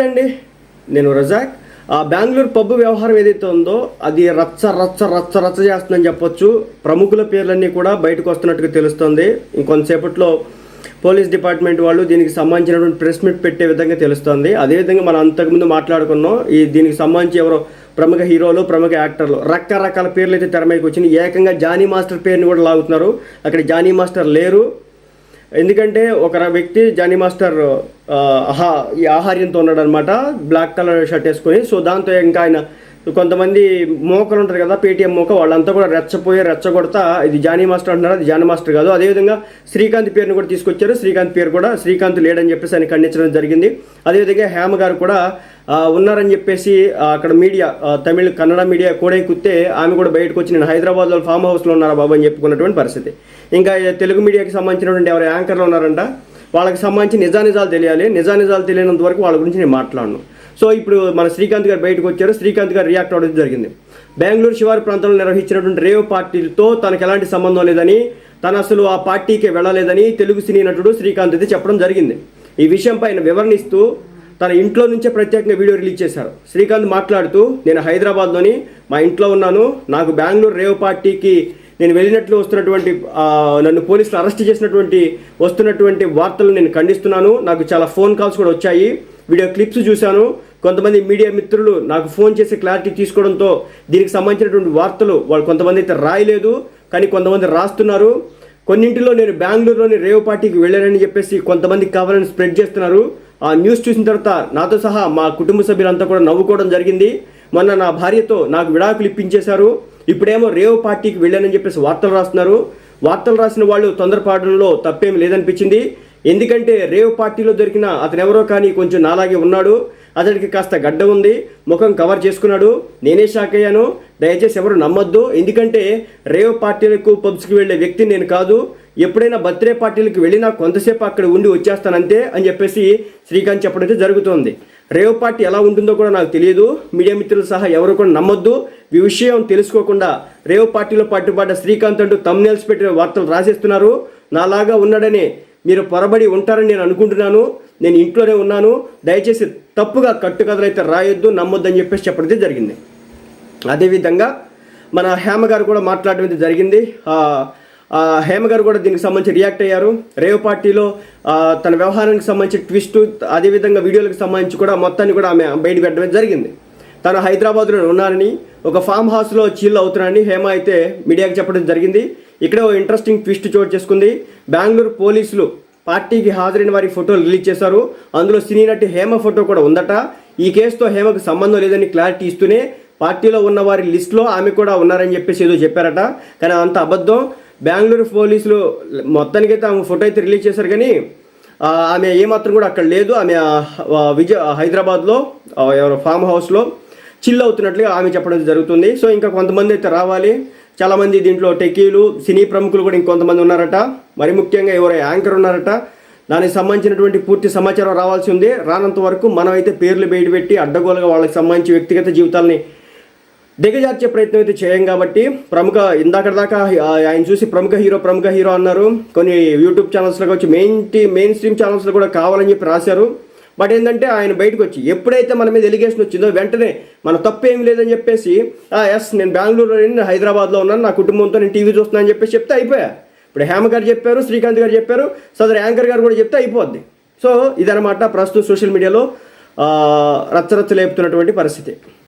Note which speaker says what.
Speaker 1: అండి. నేను రజాక్. ఆ బెంగళూరు పబ్బు వ్యవహారం ఏదైతే ఉందో అది రచ్చ రచ్చ రచ్చ రచ్చ చేస్తుందని చెప్పొచ్చు. ప్రముఖుల పేర్లన్నీ కూడా బయటకు వస్తున్నట్టుగా తెలుస్తుంది. ఇంకొంతసేపట్లో పోలీస్ డిపార్ట్మెంట్ వాళ్ళు దీనికి సంబంధించినటువంటి ప్రెస్ మీట్ పెట్టే విధంగా తెలుస్తుంది. అదేవిధంగా మనం అంతకుముందు మాట్లాడుకున్నాం. ఈ దీనికి సంబంధించి ఎవరో ప్రముఖ హీరోలు ప్రముఖ యాక్టర్లు రకరకాల పేర్లు అయితే తెర మీదకి వచ్చినాయి. ఏకంగా జానీ మాస్టర్ పేరుని కూడా లాగుతున్నారు. అక్కడ జానీ మాస్టర్ లేరు. ఎందుకంటే ఒక వ్యక్తి జానీ మాస్టర్ ఆహా ఈ ఆహార్యంతో ఉన్నాడనమాట బ్లాక్ కలర్ షర్ట్ వేసుకొని. సో దాంతో ఇంకా ఆయన కొంతమంది మోకలు ఉంటారు కదా పేటీఎం మోక వాళ్ళంతా కూడా రెచ్చపోయి రెచ్చగొడతా ఇది జానీ మాస్టర్ అంటున్నారు అది జానీ మాస్టర్ కాదు. అదేవిధంగా శ్రీకాంత్ పేరుని కూడా తీసుకొచ్చారు. శ్రీకాంత్ పేరు కూడా శ్రీకాంత్ లేడని చెప్పేసి ఆయన ఖండించడం జరిగింది. అదేవిధంగా హేమ గారు కూడా ఉన్నారని చెప్పేసి అక్కడ మీడియా తమిళ కన్నడ మీడియా కూడా కుత్తే ఆమె కూడా బయటకు వచ్చి నేను హైదరాబాద్లో ఫామ్ హౌస్లో ఉన్నారా బాబు? అని చెప్పుకున్నటువంటి పరిస్థితి. ఇంకా తెలుగు మీడియాకి సంబంధించినటువంటి ఎవరు యాంకర్లు ఉన్నారంట వాళ్ళకి సంబంధించి నిజానిజాలు తెలియాలి. నిజానిజాలు తెలియనంత వరకు వాళ్ళ గురించి నేను మాట్లాడను. సో ఇప్పుడు మన శ్రీకాంత్ గారు బయటకు వచ్చారు. శ్రీకాంత్ గారు రియాక్ట్ అవ్వడం జరిగింది. బెంగళూరు శివారు ప్రాంతంలో నిర్వహించినటువంటి రేవ్ పార్టీలతో తనకు ఎలాంటి సంబంధం లేదని తను అసలు ఆ పార్టీకి వెళ్ళలేదని తెలుగు సినీ నటుడు శ్రీకాంత్ అయితే చెప్పడం జరిగింది. ఈ విషయంపై ఆయన వివరణిస్తూ తన ఇంట్లో నుంచే ప్రత్యేకంగా వీడియో రిలీజ్ చేశారు. శ్రీకాంత్ మాట్లాడుతూ నేను హైదరాబాద్లోని మా ఇంట్లో ఉన్నాను. నాకు బెంగళూరు రేవ్ పార్టీకి నేను వెళ్ళినట్లు వస్తున్నటువంటి నన్ను పోలీసులు అరెస్ట్ చేసినటువంటి వస్తున్నటువంటి వార్తలు నేను ఖండిస్తున్నాను. నాకు చాలా ఫోన్ కాల్స్ కూడా వచ్చాయి. వీడియో క్లిప్స్ చూశాను. కొంతమంది మీడియా మిత్రులు నాకు ఫోన్ చేసి క్లారిటీ తీసుకోవడంతో దీనికి సంబంధించినటువంటి వార్తలు వాళ్ళు కొంతమంది అయితే రాయలేదు. కానీ కొంతమంది రాస్తున్నారు. కొన్నింటిలో నేను బెంగళూరులోని రేవ్ పార్టీకి వెళ్ళానని చెప్పేసి కొంతమంది కావాలని స్ప్రెడ్ చేస్తున్నారు. ఆ న్యూస్ చూసిన తర్వాత నాతో సహా మా కుటుంబ సభ్యులంతా కూడా నవ్వుకోవడం జరిగింది. మొన్న నా భార్యతో నాకు విడాకులు ఇప్పించేశారు. ఇప్పుడేమో రేవ్ పార్టీకి వెళ్ళానని చెప్పేసి వార్తలు రాస్తున్నారు. వార్తలు రాసిన వాళ్ళు తొందరపాటంలో తప్పేమి లేదనిపించింది. ఎందుకంటే రేవ్ పార్టీలో దొరికిన అతను ఎవరో కానీ కొంచెం నాలాగే ఉన్నాడు. అతనికి కాస్త గడ్డ ఉంది. ముఖం కవర్ చేసుకున్నాడు. నేనే షాక్ అయ్యాను. దయచేసి ఎవరు నమ్మొద్దు. ఎందుకంటే రేవ్ పార్టీలకు పబ్స్కి వెళ్ళే వ్యక్తి నేను కాదు. ఎప్పుడైనా బర్త్డే పార్టీలకు వెళ్ళినా కొంతసేపు అక్కడ ఉండి వచ్చేస్తానంతే అని చెప్పేసి శ్రీకాంత్ చెప్పడం అయితే జరుగుతోంది. రేవ్ పార్టీ ఎలా ఉంటుందో కూడా నాకు తెలియదు. మీడియా మిత్రులు సహా ఎవరు కూడా నమ్మొద్దు. ఈ విషయం తెలుసుకోకుండా రేవ్ పార్టీలో పట్టుబడ్డ శ్రీకాంత్ అంటూ తమ్నేల్స్ పెట్టిన వార్తలు రాసేస్తున్నారు. నాలాగా ఉన్నాడని మీరు పొరబడి ఉంటారని నేను అనుకుంటున్నాను. నేను ఇంట్లోనే ఉన్నాను. దయచేసి తప్పుగా కట్టుకథలు అయితే రాయొద్దు నమ్మొద్దు అని చెప్పేసి చెప్పడం జరిగింది. అదేవిధంగా మన హేమ గారు కూడా మాట్లాడడం అయితే జరిగింది. హేమ గారు కూడా దీనికి సంబంధించి రియాక్ట్ అయ్యారు. రేవ్ పార్టీలో తన వ్యవహారానికి సంబంధించి ట్విస్ట్ అదేవిధంగా వీడియోలకు సంబంధించి కూడా మొత్తాన్ని కూడా ఆమె బయట పెట్టడం జరిగింది. తను హైదరాబాద్లో ఉన్నానని ఒక ఫామ్ హౌస్లో చీల్ అవుతున్నానని హేమ అయితే మీడియాకి చెప్పడం జరిగింది. ఇక్కడ ఓ ఇంట్రెస్టింగ్ ట్విస్ట్ చోటు చేసుకుంది. బెంగళూరు పోలీసులు పార్టీకి హాజరైన వారి ఫోటోలు రిలీజ్ చేశారు. అందులో సినీ నటి హేమ ఫోటో కూడా ఉందట. ఈ కేసుతో హేమకు సంబంధం లేదని క్లారిటీ ఇస్తూనే పార్టీలో ఉన్న వారి లిస్టులో ఆమె కూడా ఉన్నారని చెప్పేసి ఏదో చెప్పారట. కానీ అంత అబద్ధం. బెంగళూరు పోలీసులు మొత్తానికైతే ఆమె ఫోటో అయితే రిలీజ్ చేశారు కానీ ఆమె ఏమాత్రం కూడా అక్కడ లేదు. ఆమె విజయ హైదరాబాద్లో ఎవరో ఫామ్ హౌస్లో చిల్ అవుతున్నట్లుగా ఆమె చెప్పడం జరుగుతుంది. సో ఇంకా కొంతమంది అయితే రావాలి. చాలామంది దీంట్లో టెకీలు సినీ ప్రముఖులు కూడా ఇంకొంతమంది ఉన్నారట. మరి ముఖ్యంగా ఎవరో యాంకర్ ఉన్నారట. దానికి సంబంధించినటువంటి పూర్తి సమాచారం రావాల్సి ఉంది. రానంత వరకు మనం అయితే పేర్లు బయటపెట్టి అడ్డగోలుగా వాళ్ళకి సంబంధించి వ్యక్తిగత జీవితాలని దిగజార్చే ప్రయత్నం అయితే చేయం కాబట్టి ప్రముఖ ఇందాక దాకా ఆయన చూసి ప్రముఖ హీరో ప్రముఖ హీరో అన్నారు. కొన్ని యూట్యూబ్ ఛానల్స్లో వచ్చి మెయిన్ టీ- మెయిన్ స్ట్రీమ్ ఛానల్స్లో కూడా కావాలని చెప్పి రాశారు. బట్ ఏంటంటే ఆయన బయటకు వచ్చి ఎప్పుడైతే మన మీద ఎలిగేషన్ వచ్చిందో వెంటనే మన తప్పు ఏం లేదని చెప్పేసి ఎస్ నేను బెంగళూరులో నేను హైదరాబాద్లో ఉన్నాను నా కుటుంబంతో నేను టీవీ చూస్తున్నాను అని చెప్పేసి చెప్తే అయిపోయా. ఇప్పుడు హేమ గారు చెప్పారు శ్రీకాంత్ గారు చెప్పారు సదరు యాంకర్ గారు కూడా చెప్తే అయిపోద్ది. సో ఇదనమాట ప్రస్తుతం సోషల్ మీడియాలో రచ్చరచ్చ లేపుతున్నటువంటి పరిస్థితి.